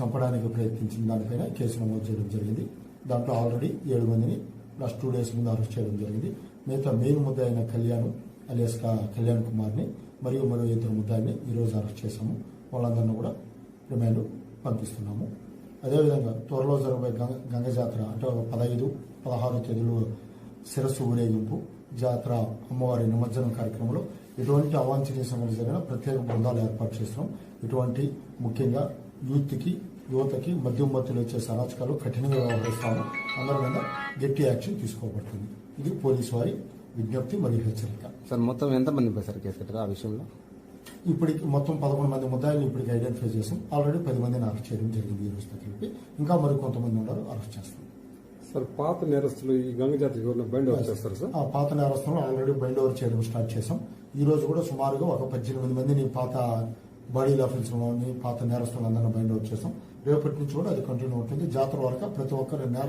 చంపడానికి ప్రయత్నించిన దానిపైన కేసు నమోదు చేయడం జరిగింది. దాంట్లో ఆల్రెడీ ఏడు మందిని లాస్ట్ టూ డేస్ ముందు అరెస్ట్ చేయడం జరిగింది. మిగతా మెయిన్ ముద్ద అయిన కళ్యాణ్ అలియాస్ కళ్యాణ్ కుమార్ని మరియు మరో ఇద్దరు ముద్దాయిని ఈరోజు అరెస్ట్ చేశాము. వాళ్ళందరినీ కూడా రిమాండ్ పంపిస్తున్నాము. అదేవిధంగా త్వరలో జరగబోయే గంగ గంగ జాతర అంటే ఒక పదహైదు పదహారు తేదీలు శిరస్సు ఊరేగింపు జాతర అమ్మవారి నిమజ్జనం కార్యక్రమంలో ఎటువంటి అవాంఛనీయ సమస్య జరిగిన ప్రత్యేక బృందాలు ఏర్పాటు చేస్తున్నాం. ఇటువంటి ముఖ్యంగా యూత్కి యువతకి మద్యం మత్తులు వచ్చే అరాచకాలు కఠినంగా వ్యవహరిస్తాము. అందరి మీద గట్టి యాక్షన్ తీసుకోబడుతుంది. ఇది పోలీసు వారి విజ్ఞప్తి మరియు హెచ్చరిక. సార్ మొత్తం ఎంతమంది పై సార్ కేసు కట్టారు ఆ విషయంలో? ఇప్పటికి మొత్తం పదకొండు మంది ముద్దాయిలు ఇప్పటికి ఐడెంటిఫై చేసాం ఆల్రెడీ పది మందిని అరెస్ట్ చేయడం జరిగింది ఈ రోజుతో కలిపి ఇంకా మరి కొంతమంది ఉన్నారు అరెస్ట్ చేస్తాం సార్ పాత నేరస్తులు ఈ గంగ ఎవరైనా బైండ్ అవుట్ చేస్తారు సార్? ఆ పాత నేరస్తులను ఆల్రెడీ బైండ్ ఓవర్ చేయడం స్టార్ట్ చేసాం ఈ రోజు కూడా సుమారుగా ఒక పద్దెనిమిది మందిని పాత బాడీ ఆఫీసులని పాత నేరస్తులందరినీ బైండ్ అవుట్ చేసాం రేపటి నుంచి కూడా అది కంటిన్యూ ఉంటుంది జాతర వరకు ప్రతి ఒక్కరి నేర